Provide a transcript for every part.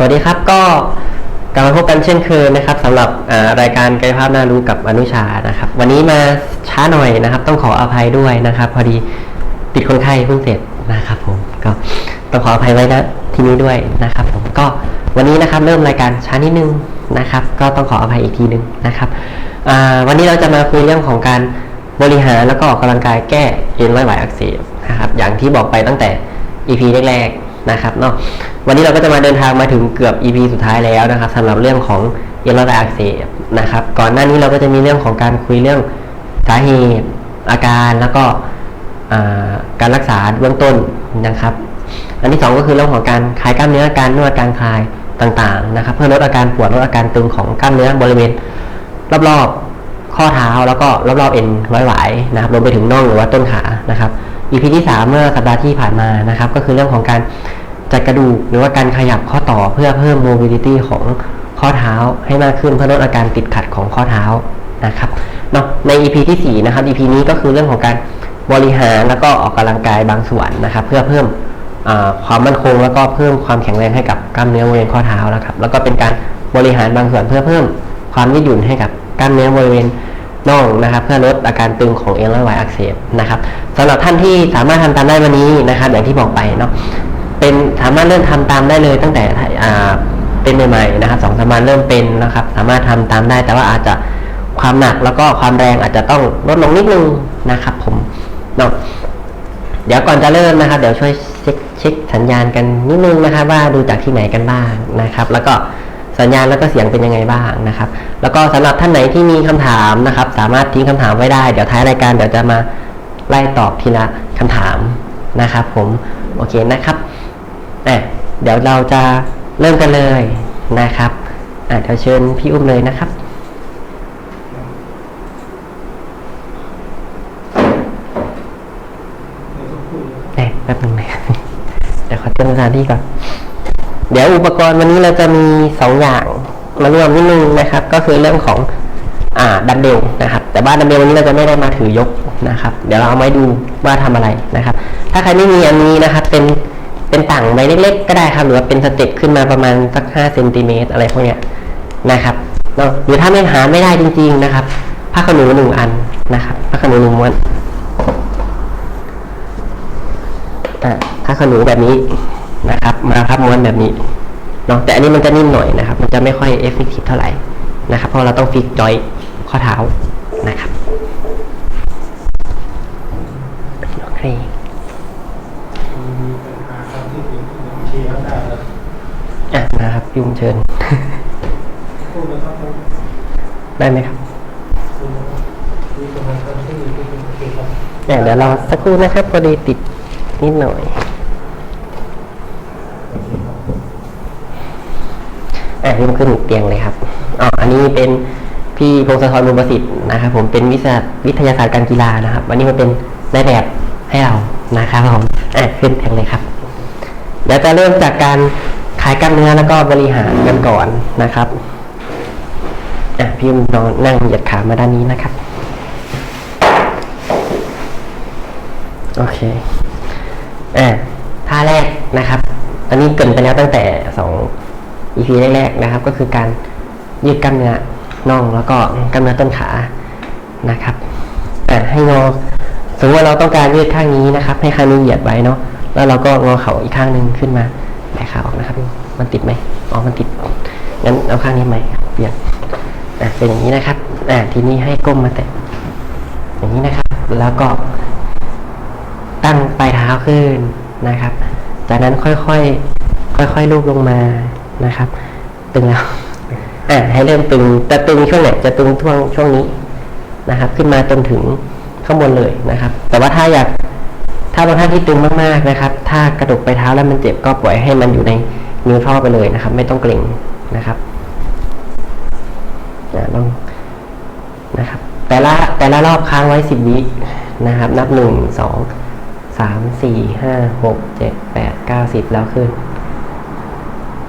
สวัสดีครับก็กลับมาพบกันเช่นเคยนะครับสำหรับรายการกายภาพน่ารู้กับอนุชานะครับ วันนี้มาช้าหน่อยนะครับ ต้องขออภัยด้วยนะครับ พอดีติดคนไข้เพิ่งเสร็จนะครับผมก็ต้องขออภัยไว้นะที่นี้ด้วยนะครับ ผมก็วันนี้นะครับเริ่มรายการช้านิดนึงนะครับ ก็ต้องขออภัยอีกทีนึงนะครับวันนี้เราจะมาคุยเรื่องของการบริหารแล้วก็ออกกำลังกายแก้เอ็นร้อยไหวอักเสบนะครับอย่างที่บอกไปตั้งแต่ EP แรกๆนะครับเนาะ วันนี้เราก็จะมาเดินทางมาถึงเกือบ EP สุดท้ายแล้วนะครับสำหรับเรื่องของเอ็นร้อยไหวอักเสบนะครับ ก่อนหน้านี้เราก็จะมีเรื่องของการคุยเรื่องสาเหตุอาการแล้วก็การรักษาเบื้องต้นนะครับ อันที่สองก็คือเรื่องของการคลายกล้ามเนื้อการนวดการคลายต่างๆนะครับ เพื่อลดอาการปวดลดอาการตึงของกล้ามเนื้อบริเวณรอบๆข้อเท้าแล้วก็รอบๆเอ็นร้อยหวายนะครับรวมไปถึงน่องหรือว่าต้นขานะครับ EP ที่ 3 เมื่อสัปดาห์ที่ผ่านมานะครับ ก็คือเรื่องของการ จัดกระดูกหรือว่าการขยับข้อต่อเพื่อเพิ่ม mobility ของข้อเท้าให้มากขึ้นเพื่อลดอาการติดขัดของข้อเท้านะครับเนาะใน EP ที่ 4 นะครับ EP นี้ก็คือเรื่องของการบริหารแล้วก็ออกกำลังกายบางส่วนนะครับ เพื่อเพิ่มความมั่นคงแล้วก็เพิ่มความแข็งแรงให้กับกล้ามเนื้อบริเวณข้อเท้านะครับ แล้วก็เป็นการบริหารบางส่วนเพื่อเพิ่มความยืดหยุ่นให้กับกล้ามเนื้อบริเวณน่องนะครับ เพื่อลดอาการตึงของเอ็นร้อยไหวอักเสบนะครับสำหรับท่านที่สามารถทำตามได้วันนี้นะครับ อย่างที่บอกไปเนาะ เป็นสามารถเริ่มทำตามได้เลยตั้งแต่อ่าเป็นใหม่ๆนะครับสองสามวันเริ่มเป็นนะครับ สามารถทำตามได้ แต่ว่าอาจจะความหนักแล้วก็ความแรงอาจจะต้องลดลงนิดนึงนะครับ ผมเนาะเดี๋ยวก่อนจะเริ่มนะครับ เดี๋ยวช่วยเช็คเช็คสัญญาณกันนิดนึงนะครับ ว่าดูจากที่ไหนกันบ้างนะครับ แล้วก็สัญญาณแล้วก็เสียงเป็นยังไงบ้างนะครับ แล้วก็สำหรับท่านไหนที่มีคำถามนะครับ สามารถทิ้งคำถามไว้ได้ เดี๋ยวท้ายรายการเดี๋ยวจะมาไล่ตอบทีละคำถามนะครับ ผมโอเคนะครับ อะเดี๋ยวเราจะเริ่มกันเลยนะครับอะเดี๋ยวเชิญพี่อุ้มเลยนะครับเอ๊ะแป๊บนึงนะเดี๋ยวขอเตรียมสถานที่ก่อน เดี๋ยวอุปกรณ์วันนี้เราจะมีสองอย่างมารวมนิดนึงนะครับ ก็คือเรื่องของอ่าดัมเบลนะครับ แต่ว่านดัมเบลวันนี้เราจะไม่ได้มาถือยกนะครับ เดี๋ยวเราเอาไว้ดูว่าทำอะไรนะครับ ถ้าใครไม่มีอันนี้นะครับ เป็น เป็นต่างใบเล็กๆ ก็ได้ครับ หรือว่าเป็นสเต็ปขึ้นมาประมาณสักห้าเซนติเมตรอะไรพวกเนี้ยนะครับเนาะหรือถ้าไม่หาไม่ได้จริง ๆนะครับผ้าขนหนูหนึ่งอันนะครับผ้าขนหนูหนึ่งม้วนอะถ้าขนูแบบนี้นะครับ มาพับม้วนแบบนี้เนาะแต่อันนี้มันจะนิ่มหน่อยนะครับ มันจะไม่ค่อยเอฟเฟกตีฟเท่าไหร่นะครับเพราะเราต้องฟิกจอยข้อเท้านะครับโอเค อะนะครับยุงเชิญ ได้ไหมครับเนี่ยเดี๋ยวเราสักครู่นะครับพอดีติดนิดหน่อยอะยกขึ้นเตียงเลยครับอ๋ออันนี้เป็นพี่พงศธรบุญประสิทธิ์นะครับ ผมเป็นวิชาวิทยาศาสตร์การกีฬานะครับ วันนี้มาเป็นนายแบบให้เรานะครับผมอะขึ้นเตียงเลยครับเดี๋ยวจะเริ่มจากการ ขายกล้ามเนื้อแล้วก็บริหารกันก่อนนะครับอะพี่มนอนนั่งเหยียดขามาด้านนี้นะครับ โอเคอ่าท่าแรกนะครับตอนนี้เกินไปแล้วตั้งแต่สอง EP แรกๆนะครับ ก็คือการยืดกล้ามเนื้อน่องแล้วก็กล้ามเนื้อต้นขานะครับอ่ให้งอสมมติว่าเราต้องการยืดข้างนี้นะครับ ให้ข้างนี้เหยียดไว้เนาะแล้วเราก็งอเข่าอีกข้างหนึ่งขึ้นมา แบกขาออกนะครับมันติดไหมอ๋อมันติด งั้นเอาข้างนี้ไหม่เปลี่ยนอะเป็นอย่างนี้นะครับอ่าทีนี้ให้ก้มมาแตะอย่างนี้นะครับ แล้วก็ ตั้งปลายเท้าขึ้นนะครับ จากนั้นค่อยๆค่อยๆลูบลงมานะครับ ตึงแล้วอ่าให้เริ่มตึงแต่ตึงช่วงไหนจะตึงช่วงช่วงนี้นะครับ ขึ้นมาจนถึงข้างบนเลยนะครับ แต่ว่าถ้าอยาก ถ้าบางท่านที่ตึงมากๆนะครับ ถ้ากระดกไปเท้าแล้วมันเจ็บก็ปล่อยให้มันอยู่ในนิ้วท่อไปเลยนะครับ ไม่ต้องเกร็งนะครับอ่าลองนะครับ แต่ละแต่ละรอบค้างไว้สิบวินะครับ นับหนึ่งสองสามสี่ห้าหกเจ็ดแปดเก้าสิบแล้วขึ้น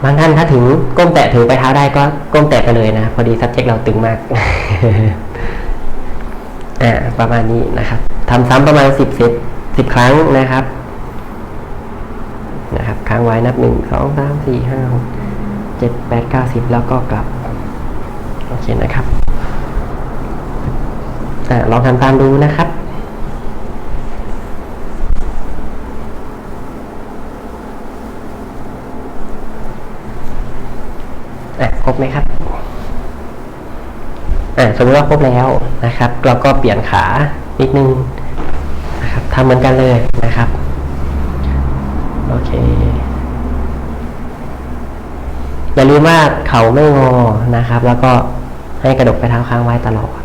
บางท่านถ้าถึงก้มแตะถือไปเท้าได้ก็ก้มแตะไปเลยนะ พอดี subject เราตึงมากอ่าประมาณนี้นะครับทำซ้ำประมาณสิบเซต สิบครั้งนะครับ นะครับ ค้างไว้นับหนึ่งสองสามสี่ห้าหกเจ็ดแปดเก้าสิบแล้วก็กลับ โอเคนะครับอ่ลองทำตามดูนะครับอะครบไหมครับอ่าสมมติว่าครบแล้วนะครับ เราก็เปลี่ยนขานิดนึง ทำเหมือนกันเลยนะครับ โอเค อย่าลืมว่าเขาไม่งอนะครับ แล้วก็ให้กระดกไปเท้าค้างไว้ตลอด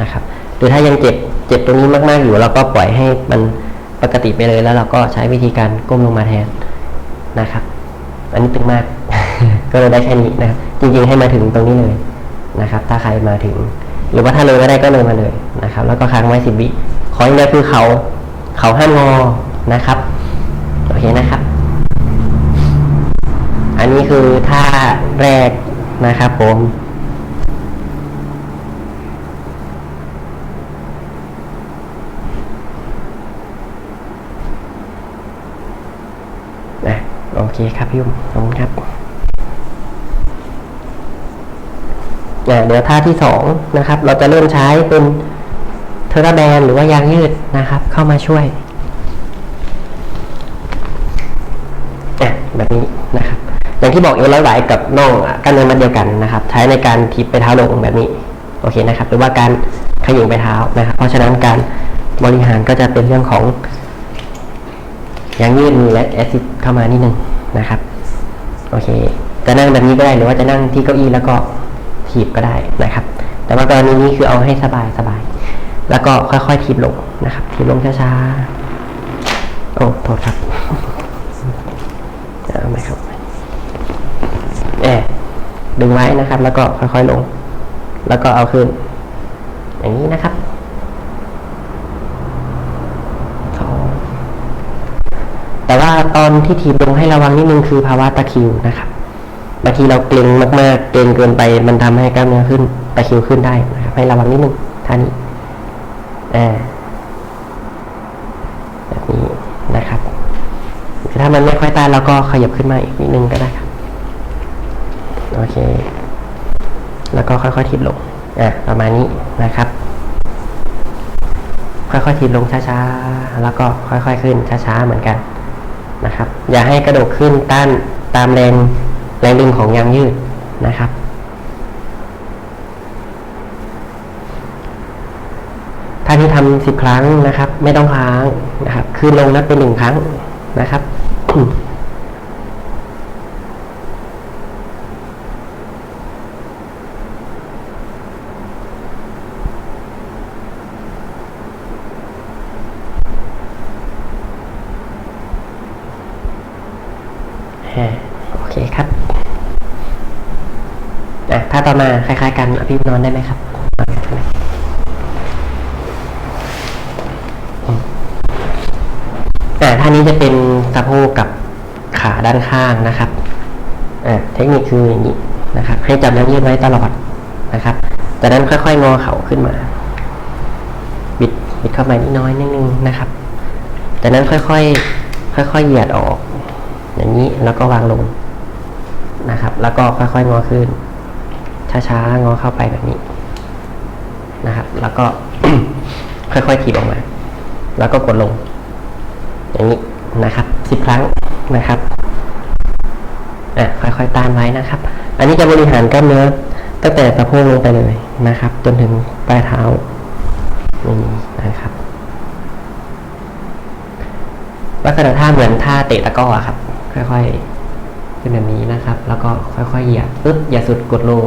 นะครับ หรือถ้ายังเจ็บเจ็บตรงนี้มาก ๆ อยู่เราก็ปล่อยให้มันปกติไปเลยแล้วเราก็ใช้วิธีการก้มลงมาแทนนะครับ อันนี้ตึงมาก ก็เลยได้แค่นี้นะครับ จริง ๆ ให้มาถึงตรงนี้เลยนะครับ ถ้าใครมาถึง หรือว่าถ้าเลยไม่ได้ก็เลยมาเลยนะครับ แล้วก็ค้างไว้สิบวิขออย่างเดียวคือเขา เขาห้ามงอนะครับ โอเคนะครับ อันนี้คือท่าแรกนะครับผมนะโอเคครับพี่ยุ่มขอบคุณครับอ่เดี๋ยวท่าที่สองนะครับ เราจะเริ่มใช้เป็น อร์แบนหรือว่ายางยืดนะครับ เข้ามาช่วยอะแบบนี้นะครับอย่างที่บอกเอวแล้วไหลกับน่องอกล้ารเนื้อมัดเดียวกันนะครับ ใช้ในการทิปไปเท้าลงแบบนี้โอเคนะครับหรือว่าการขยิงไปเท้านะครับ เพราะฉะนั้นการบริหารก็จะเป็นเรื่องของยังยืดมีและแอซิดเข้ามานิดนึงนะครับโอเค จะนั่งแบบนี้ก็ได้หรือว่าจะนั่งที่เก้าอี้แล้วก็ถีบก็ได้นะครับ แต่ว่ากรณีนี้คือเอาให้สบายสบาย แล้วก็ค่อยๆถีบลงนะครับถีบลงช้าๆ โอ้โทษครับเอาไหมครับแอบดึงไว้นะครับ แล้วก็ค่อยๆลง แล้วก็เอาขึ้น อย่างนี้นะครับสองแต่ว่าตอนที่ทีบลงให้ระวังนิดนึงคือภาวะตะคริวนะครับบางทีเราเกร็งมากๆเกร็งเกินไป มันทำให้กล้ามเนื้อขึ้นตะคริวขึ้นได้นะครับให้ระวังนิดนึงท่านี้ อ่าแบบนี้นะครับถ้ามันไม่ค่อยต้านเราก็ขยับขึ้นมาอีกนิดนึงก็ได้ครับโอเค แล้วก็ค่อยๆทีบลงอะประมาณนี้นะครับ ค่อยๆทีบลงช้าๆแล้วก็ค่อยๆขึ้นช้าๆเหมือนกันนะครับ อย่าให้กระโดดขึ้นต้านตามแรงแรงดึงของยางยืดนะครับ ท่านี้ทำสิบครั้งนะครับ ไม่ต้องค้างนะครับขึ้นลงนับเป็นหนึ่งครั้งนะครับโอเคครับอะถ้าต่อมาคล้ายๆกันอะพี่นอนได้ไหมครับนอนได้ไหมอืม อ่าท่านี้จะเป็นสะโพกกับขาด้านข้างนะครับอ่าเทคนิคคืออย่างนี้นะครับ ให้จับน้ำยืดไว้ตลอดนะครับจากนั้นค่อย ๆ งอเข่าขึ้นมา บิดบิดเข้าไปนิดน้อยนิดนึงนะครับจากนั้นค่อยๆค่อยๆเหยียดออก อย่างนี้แล้วก็วางลงนะครับ แล้วก็ค่อยๆงอขึ้น ช้าๆงอเข้าไปแบบนี้นะครับ แล้วก็ค่อยๆถีบออกมา แล้วก็กดลง อย่างนี้นะครับสิบครั้งนะครับอะค่อยๆตานไว้นะครับ อันนี้จะบริหารกล้ามเนื้อตั้งแต่สะโพกลงไปเลยนะครับ จนถึงปลายเท้านี่นะครับลักษณะท่าเหมือนท่าเตะตะก้อครับ ค่อยๆขึ้นแบบนี้นะครับ แล้วก็ค่อยๆเหยียดปึ๊บอย่าสุดกดลง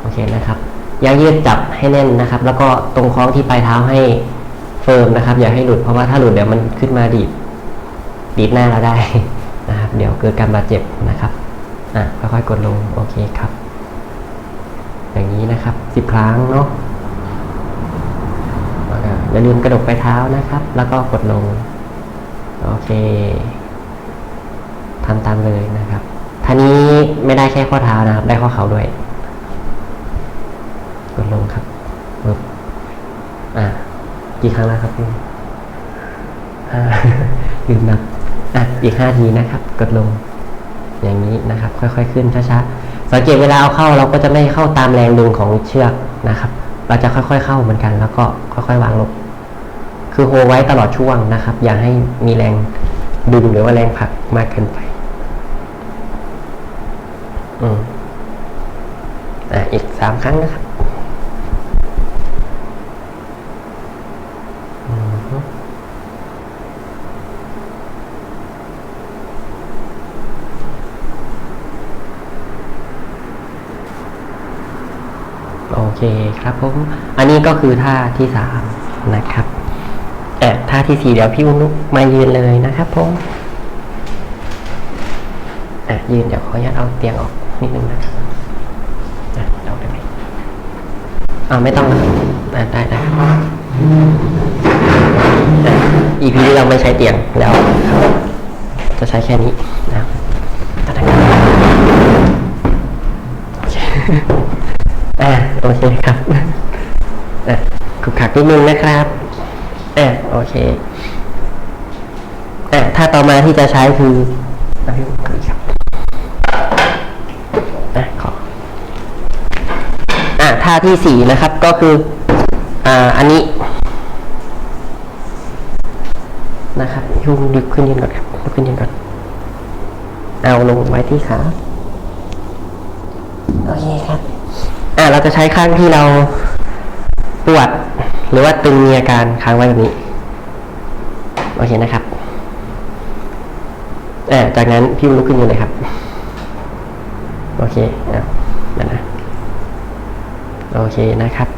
โอเคนะครับยางยืดจับให้แน่นนะครับ แล้วก็ตรงคล้องที่ปลายเท้าให้ เฟิร์มนะครับ อย่าให้หลุดเพราะว่าถ้าหลุดเดี๋ยวมันขึ้นมาดีดดีดหน้าเราได้นะครับ เดี๋ยวเกิดการบาดเจ็บนะครับอะค่อยๆกดลงโอเคครับ อย่างนี้นะครับสิบครั้งเนาะอย่าลืมกระดกไปเท้านะครับ แล้วก็กดลง โอเคทำตามเลยนะครับท่านี้ไม่ได้แค่ข้อเท้านะครับ ได้ข้อเข่าด้วย กดลงครับปึ๊บอะ กี่ครั้งแล้วครับพี่ห้าลืมนับอะอีกห้าทีนะครับ กดลง อย่างนี้นะครับ ค่อยๆขึ้นช้าๆสังเกตเวลาเอาเข้าเราก็จะไม่เข้าตามแรงดึงของเชือกนะครับ เราจะค่อยๆเข้าเหมือนกัน แล้วก็ค่อยๆวางลงคือโฮไว้ตลอดช่วงนะครับ อย่าให้มีแรงดึงหรือว่าแรงผลักมากเกินไป อืมอะอีกสามครั้งนะครับอือฮึโอ เคครับผมอันนี้ก็คือท่าที่สามนะครับแอบท่าที่สี่เดี๋ยวพี่วุ้นลุกมายืนเลยนะครับผมอะยืนเดี๋ยวขออนุญาตเอาเตียงออกนิดนึงนะครับอะเอาได้ไหมอ่าไม่ต้องนะครับอ่าได้ได้อะ EP นี้เราไม่ใช้เตียงแล้วครับจะใช้แค่นี้นะครับตอนนั้น โอเคอ่าโอเครับอะขุกขักนิดนึงนะครับอ่าโอเคอ่าถ้าต่อมาที่จะใช้คืออะพี่คุยครับอะขออ่าท่าที่สี่นะครับก็คืออ่าอันนี้นะครับยุงดึกขึ้นยืนก่อนครับลุกขึ้นยืนก่อน เอาลงไว้ที่ขา โอเคครับ อ่าเราจะใช้ข้างที่เราปวดหรือว่าตึงมีอาการค้างไว้แบบนี้ โอเคนะครับอ่าจากนั้นพี่ลุกขึ้นยืนเลยครับ โอเคอ่านั่นะโอเคนะครับ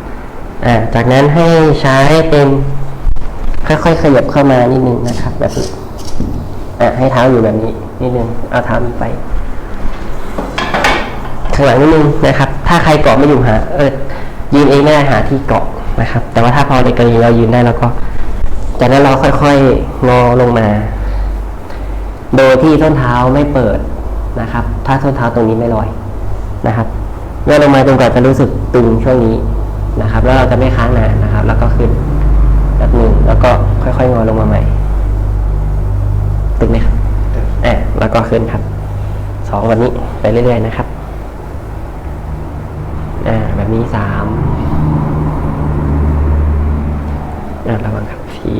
อ่าจากนั้นให้ใช้เป็นค่อยๆขยับเข้ามานิดนึงนะครับ แบบนี้อะให้เท้าอยู่แบบนี้นิดนึงเอาเท้าไป ข้างหลังนิดนึงนะครับ ถ้าใครเกาะไม่อยู่หาเออยืนเองไม่ได้หาที่เกาะนะครับ แต่ว่าถ้าพอในกรณีเรายืนได้แล้วก็จากนั้นเราค่อยๆงอลงมา โดยที่ส้นเท้าไม่เปิดนะครับ ถ้าส้นเท้าตรงนี้ไม่ลอยนะครับงอลงมาจนกว่าจะรู้สึกตึงช่วงนี้นะครับ แล้วเราจะไม่ค้างนานนะครับ แล้วก็ขึ้นแบบหนึ่งแล้วก็ค่อยๆงอลงมาใหม่ตึงไหมครับอะแล้วก็ขึ้นครับสองแบบนี้ไปเรื่อยๆนะครับอ่าแบบ นี้สามอ่าระวังครับสี่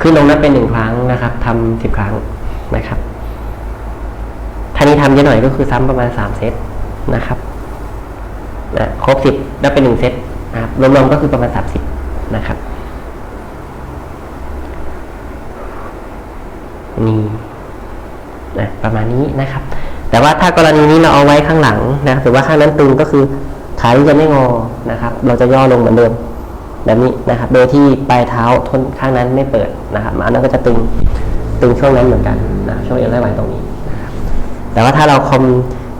ขึ้นลงนับเป็นหนึ่งครั้งนะครับทำสิบครั้งนะครับท่านี้ทำเยอะหน่อยก็คือซ้ำประมาณสามเซตนะครับอะครบสิบนับเป็นหนึ่งเซตนะครับรวมๆก็คือประมาณสามสิบนะครับนี่นะประมาณนี้นะครับ แต่ว่าถ้ากรณีนี้เราเอาไว้ข้างหลังนะหรือว่าข้างนั้นตึงก็คือ ขาที่จะไม่งอนะครับ เราจะย่อลงเหมือนเดิมแบบนี้นะครับ โดยที่ปลายเท้าทนข้างนั้นไม่เปิดนะครับอันนั้นก็จะตึงตึงช่วงนั้นเหมือนกันนะช่วงเอวไล่ไหวตรงนี้นะครับแต่ว่าถ้าเราคอม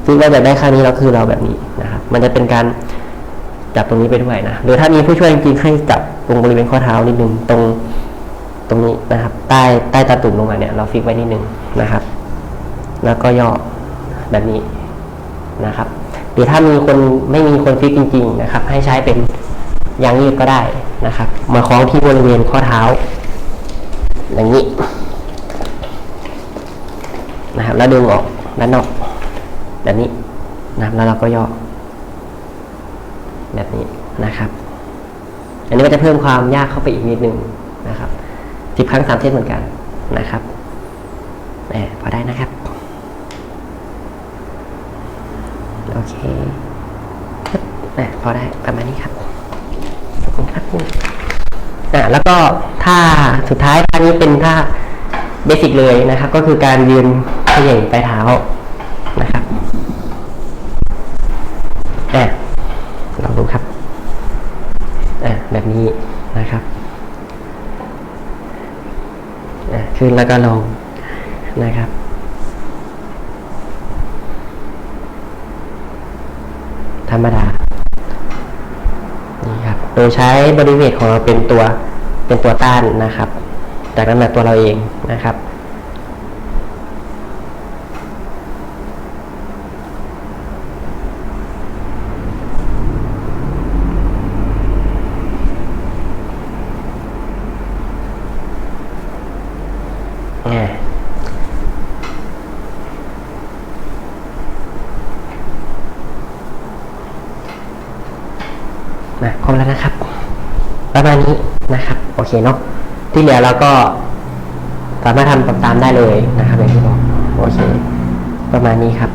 ฟิกไว้แบบได้ข้างนี้เราคือเราแบบนี้นะครับ มันจะเป็นการจับตรงนี้ไปด้วยนะหรือถ้ามีผู้ช่วยจริงๆให้จับตรงบริเวณข้อเท้านิดนึงตรงตรงนี้นะครับ ใต้ใต้ตาตุ่มลงมาเนี่ยเราฟิกไว้นิดนึงนะครับ แล้วก็ย่อแบบนี้นะครับ รือถ้ามีคนไม่มีคนฟิกจริง ๆ นะครับ ให้ใช้เป็นยางยืดก็ได้นะครับ มาคล้องที่บริเวณข้อเท้า อย่างนี้นะครับ แล้วดึงออกด้านนอกแบบนี้นะครับแล้วเราก็ย่อ แบบนี้นะครับ อันนี้ก็จะเพิ่มความยากเข้าไปอีกนิดนึงนะครับสิบครั้งสามเซตเหมือนกันนะครับแหมพอได้นะครับ โอเคแหมพอได้ประมาณนี้ครับขอบคุณครับอะแล้วก็ท่าสุดท้ายท่านี้เป็นท่าเบสิกเลยนะครับ ก็คือการยืนเขย่งปลายเท้านะครับอะลองดูครับอะแบบนี้นะครับอะขึ้นแล้วก็ลงนะครับ ธรรมดา นี่ครับ โดยใช้บริเวณของเราเป็นตัวเป็นตัวต้านนะครับ จากนั้นักตัวเราเองนะครับ อ่า นะครบแล้วนะครับ ประมาณนี้นะครับ โอเคเนาะที่เหลือเราก็สามารถทำตามได้เลยนะครับอย่างที่บอกโอเค ประมาณนี้ครับ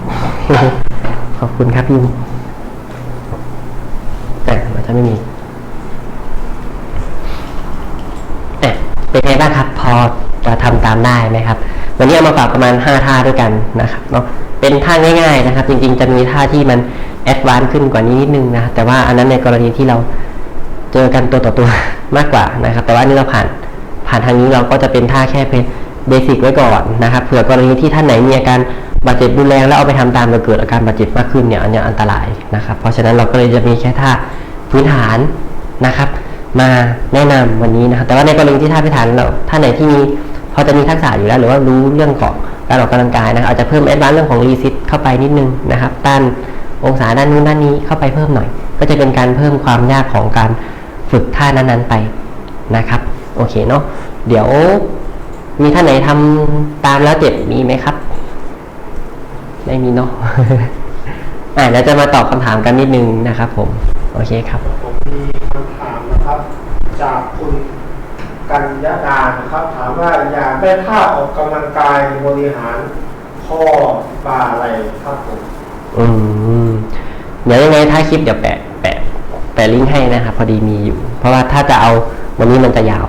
ขอบคุณครับพิมแต่มันจะไม่มีอ่เป็นไงบ้างครับ พอจะทำตามได้ไหมครับ วันนี้เอามาฝากประมาณ 5 ท่าด้วยกันนะครับเนาะเป็นท่าง่าย ๆนะครับ จริง ๆ จะมีท่าที่มันแอดวานซ์ขึ้นกว่านี้นิดนึงนะแต่ว่าอันนั้นในกรณีที่เราเจอกันตัวต่อตัว มากกว่านะครับ แต่ว่าอันนี้เราผ่านผ่านทางนี้เราก็จะเป็นท่าแค่เป็นเบสิกไว้ก่อนนะครับเผื่อกรณีที่ท่านไหนมีอาการบาดเจ็บรุนแรงแล้วเอาไปทำตามแล้วเกิดอาการบาดเจ็บมากขึ้นเนี่ยอันนี้อันตรายนะครับ เพราะฉะนั้นเราก็เลยจะมีแค่ท่าพื้นฐานนะครับ มาแนะนำวันนี้นะครับแต่ว่าในกรณีที่ท่าพื้นฐานเราท่านไหนที่มีพอจะมีทักษะอยู่แล้ว หรือว่ารู้เรื่องของการออกกำลังกายนะครับอาจจะเพิ่มแอดวานซ์เรื่องของรีซิตเข้าไปนิดนึงนะครับต้านองศาด้านนู้นด้านนี้เข้าไปเพิ่มหน่อย ก็จะเป็นการเพิ่มความยากของการ ฝึกท่านั้นๆไปนะครับ โอเคเนาะเดี๋ยวมีท่านไหนทำตามแล้วเจ็บมีไหมครับ ไม่มีเนาะอ่าเดี๋ยวจะมาตอบคำถามกันนิดนึงนะครับ ผม โอเคครับ ผมมีคำถามนะครับ จากคุณกัญญาดานะครับ ถามว่าอยากได้ท่าออกกำลังกายบริหารข้อบ่าไหล่ครับผมอืมเดี๋ยวยังไงถ้าคลิปเดี๋ยวแปะ แปะแปะลิงก์ให้นะครับพอดีมีอยู่ เพราะว่าถ้าจะเอาวันนี้มันจะยาว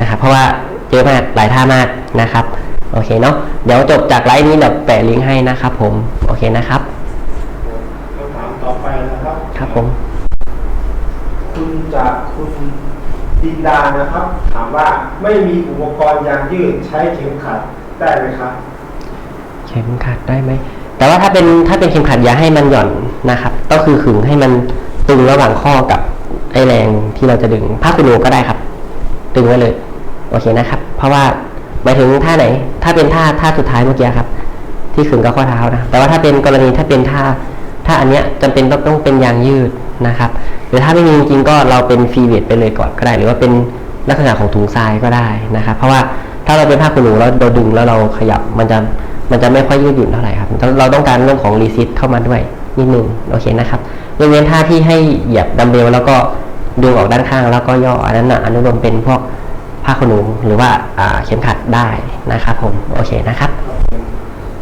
นะครับ เพราะว่าเยอะมากหลายท่ามากนะครับ โอเคเนาะเดี๋ยวจบจากไลฟ์นี้เดี๋ยวแปะลิงก์ให้นะครับผม โอเคนะครับคำถามต่อไปนะครับ ครับผม คุณจากคุณดินดานะครับ ถามว่าไม่มีอุปกรณ์ยางยืดใช้เข็มขัดได้ไหมครับเข็มขัดได้ไหมแต่ว่าถ้าเป็นถ้าเป็นเข็มขัดอย่าให้มันหย่อนนะครับ ก็คือขึงให้มัน ตึงระหว่างข้อกับไอแรงที่เราจะดึงผ้าขนหนูก็ได้ครับตึงไว้เลย โอเคนะครับ เพราะว่าหมายถึงท่าไหน ถ้าเป็นท่าท่าสุดท้ายเมื่อกี้ครับ ที่ขึงกับข้อเท้านะ แต่ว่าถ้าเป็นกรณีถ้าเป็นท่าถ้าอันเนี้ยจำเป็นต้องต้องเป็นยางยืดนะครับ หรือถ้าไม่มีจริงก็เราเป็นฟรีเวทไปเลยก่อนก็ได้ หรือว่าเป็นลักษณะของถุงทรายก็ได้นะครับ เพราะว่าถ้าเราเป็นผ้าขนหนูแล้วเราดึงแล้วเราขยับมันจะมันจะไม่ค่อยยืดหยุ่นเท่าไหร่ครับเราเราต้องการเรื่องของรีซิตเข้ามาด้วย นิดนึงโอเคนะครับยกเว้นท่าที่ให้เหยียบดัมเบลแล้วก็ดึงออกด้านข้างแล้วก็ย่ออันนั้นนะอนุโลมเป็นพวกผ้าขนหนูหรือว่าอ่าเข็มขัดได้นะครับผมโอเคนะครับ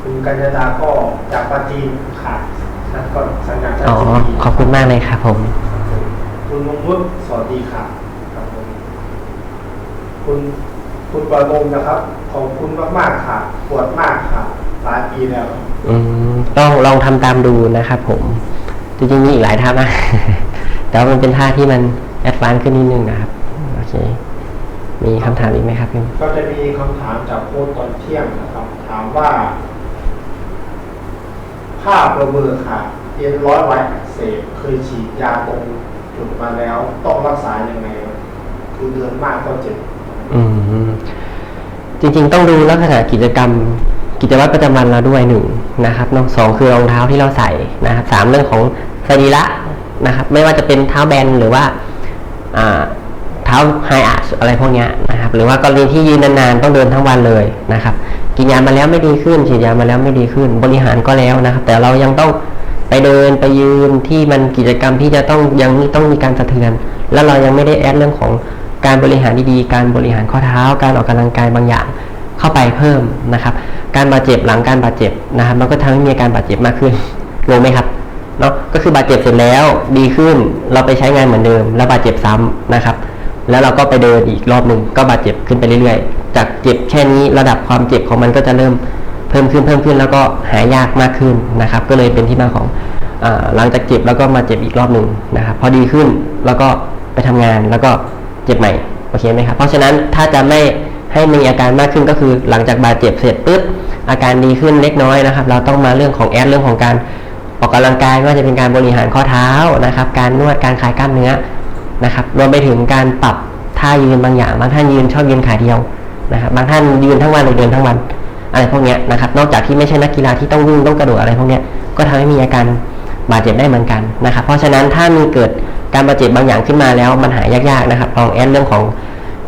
คุณกัญญาดาก็จากปาจีนขาดนั่นก็สัญญาณอ๋อขอบคุณมากเลยครับผมคุณมงคุดสวัสดีค่ะครับผมคุณคุณประมงนะครับ ขอบคุณมากๆค่ะปวดมากค่ะ หลายปีแล้วอืมต้องลองทำตามดูนะครับผม จริงๆมีอีกหลายท่ามากแต่ว่ามันเป็นท่าที่มันแอดวานซ์ขึ้นนิดนึงนะครับ โอเค มีคำถามอีกไหมครับพี่ก็จะมีคำถามจากโค้ดตอนเที่ยงนะครับ ถามว่าภาพระเบือค่ะเอ็นร้อยไว้อักเสบเคยฉีดยาตรงจุดมาแล้ว ต้องรักษายังไงคือเดือนมากก็เจ็บอืมจริง ๆ ต้องดูลักษณะกิจกรรม กิจวัตรประจำวันเราด้วยหนึ่งนะครับเนอะสองคือรองเท้าที่เราใส่นะครับสามเรื่องของสรีระนะครับ ไม่ว่าจะเป็นเท้าแบนหรือว่าอ่าเท้าไฮอาร์อะไรพวกนี้นะครับ หรือว่ากรณีที่ยืนนานๆต้องเดินทั้งวันเลยนะครับ กินยามาแล้วไม่ดีขึ้นฉีดยามาแล้วไม่ดีขึ้น บริหารก็แล้วนะครับ แต่เรายังต้องไปเดินไปยืนที่มันกิจกรรมที่จะต้องยังต้องมีการสะเทือน แล้วเรายังไม่ได้แอดเรื่องของการบริหารดีๆ การบริหารข้อเท้า การออกกำลังกายบางอย่างเข้าไปเพิ่มนะครับ การบาดเจ็บหลังการบาดเจ็บนะครับ มันก็ทำให้มีอาการบาดเจ็บมากขึ้นงงไหมครับเนาะก็คือบาดเจ็บเสร็จแล้วดีขึ้นเราไปใช้งานเหมือนเดิม แล้วบาดเจ็บซ้ำนะครับ แล้วเราก็ไปเดินอีกรอบหนึ่งก็บาดเจ็บขึ้นไปเรื่อยๆ จากเจ็บแค่นี้ระดับความเจ็บของมันก็จะเริ่มเพิ่มขึ้นเพิ่มขึ้นแล้วก็หายากมากขึ้นนะครับ ก็เลยเป็นที่มาของหลังจากเจ็บแล้วก็มาเจ็บอีกรอบหนึ่งนะครับ พอดีขึ้นแล้วก็ไปทำงานแล้วก็เจ็บใหม่โอเคไหมครับเพราะฉะนั้นถ้าจะไม่ ให้มีอาการมากขึ้นก็คือหลังจากบาดเจ็บเสร็จปุ๊บอาการดีขึ้นเล็กน้อยนะครับ เราต้องมาเรื่องของแอดเรื่องของการออกกำลังกายไม่ว่าจะเป็นการบริหารข้อเท้านะครับ การนวดการคลายกล้ามเนื้อนะครับรวมไปถึงการปรับท่ายืนบางอย่างบางท่านยืนชอบยืนขาเดียวนะครับบางท่านยืนทั้งวันหรือเดินทั้งวัน อะไรพวกนี้นะครับ นอกจากที่ไม่ใช่นักกีฬาที่ต้องวิ่งต้องกระโดดอะไรพวกนี้ก็ทำให้มีอาการบาดเจ็บได้เหมือนกันนะครับ เพราะฉะนั้นถ้ามีเกิดการบาดเจ็บบางอย่างขึ้นมาแล้วมันหายยากๆนะครับลองแอดเรื่องของ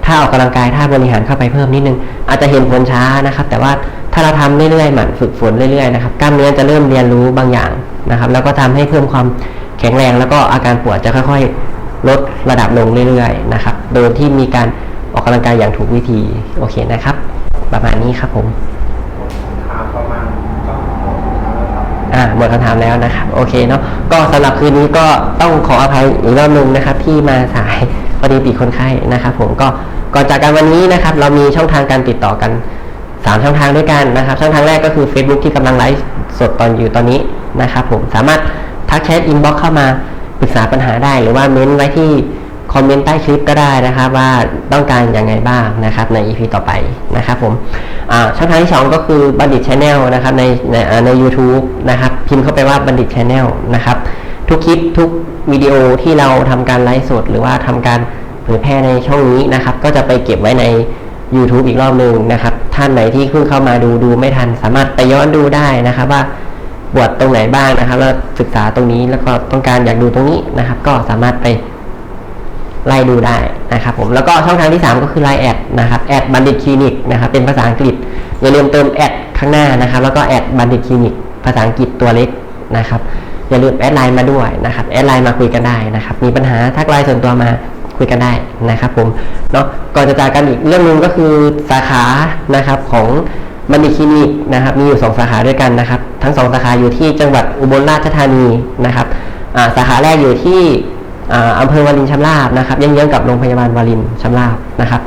ถ้าออกกำลังกายท่าบริหารเข้าไปเพิ่มนิดนึง อาจจะเห็นผลช้านะครับ แต่ว่าถ้าเราทำเรื่อยๆหมั่นฝึกฝนเรื่อยๆนะครับกล้ามเนื้อจะเริ่มเรียนรู้บางอย่างนะครับ แล้วก็ทำให้เพิ่มความแข็งแรงแล้วก็อาการปวดจะค่อยๆ ลดระดับลงเรื่อยๆนะครับ โดยที่มีการออกกำลังกายอย่างถูกวิธีโอเคนะครับ ประมาณนี้ครับผม ถามประมาณก็หมดคำถามแล้วครับ อ่าหมดคำถามแล้วนะครับ โอเคเนาะก็สำหรับคืนนี้ก็ต้องขออภัยอีกรอบนึงนะครับ ที่มาสายพอดีติดคนไข้นะครับผมก็ก่อนจากกันวันนี้นะครับ เรามีช่องทางการติดต่อกัน 3 ช่องทางด้วยกันนะครับ ช่องทางแรกก็คือ Facebook ที่กำลังไลฟ์สดตอนอยู่ตอนนี้นะครับผมสามารถทักแชทอินบ็อกเข้ามาปรึกษาปัญหาได้ หรือว่าเม้นไว้ที่ คอมเมนต์ใต้คลิปก็ได้นะครับ ว่าต้องการย่างไงบ้างนะครับใน EP ต่อไปนะครับผมช่องทางที่ 2 ก็คือบัณฑิตชาแนลนะครับในในใน u t u b e นะครับพิมพ์เข้าไปว่าบัณฑิตชาแนลนะครับทุกคลิปทุกวิดีโอที่เราทำการไลฟ์สด หรือว่าทำการเผยแพร่ในช่องนี้นะครับ ก็จะไปเก็บไว้ใน YouTube อีกรอบหนึ่งนะครับ ท่านไหนที่เพิ่งเข้ามาดูดูไม่ทัน สามารถไปย้อนดูได้นะครับว่าบวชตรงไหนบ้างนะครับ แล้วศึกษาตรงนี้แล้วก็ต้องการอยากดูตรงนี้นะครับ ก็สามารถไป ไล่ดูได้นะครับผมแล้วก็ช่องทางที่ 3 ก็คือ Line แอดนะครับแอดบัณฑิตคลินิกนะครับเป็นภาษาอังกฤษอย่าลืมเติมแอดข้างหน้านะครับ แล้วก็แอดบัณฑิตคลินิกภาษาอังกฤษตัวเล็กนะครับอย่าลืมแอดไลน์มาด้วยนะครับแอดไลน์มาคุยกันได้นะครับมีปัญหาทักไลน์ส่วนตัวมาคุยกันได้นะครับผมเนาะก่อนจะจากกันอีกเรื่องหนึงก็คือสาขานะครับของบัณฑิตคลินิกนะครับมีอยู่ 2 สาขาด้วยกันนะครับ ทั้ง 2 สาขาอยู่ที่จังหวัดอุบลราชธานีนะครับสาขาแรกอยู่ที่ อำเภอวารินชำราบนะครับเยื้องกับโรงพยาบาลวารินชำราบนะครับ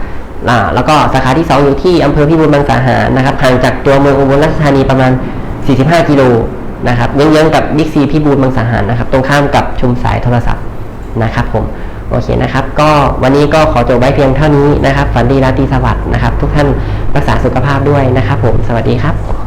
แล้วก็สาขาที่ 2 อยู่ที่อำเภอพิบูลมังสาหารนะครับห่างจากตัวเมืองอุบลราชธานีประมาณ 45 กิโลนะครับเยื้องกับบิ๊กซีพิบูลมังสาหารนะครับ ตรงข้ามกับชุมสายโทรศัพท์นะครับผมโอเคนะครับ ก็วันนี้ก็ขอจบไว้เพียงเท่านี้นะครับ ฝันดีราตรีสวัสดิ์นะครับ ทุกท่านรักษาสุขภาพด้วยนะครับผมสวัสดีครับ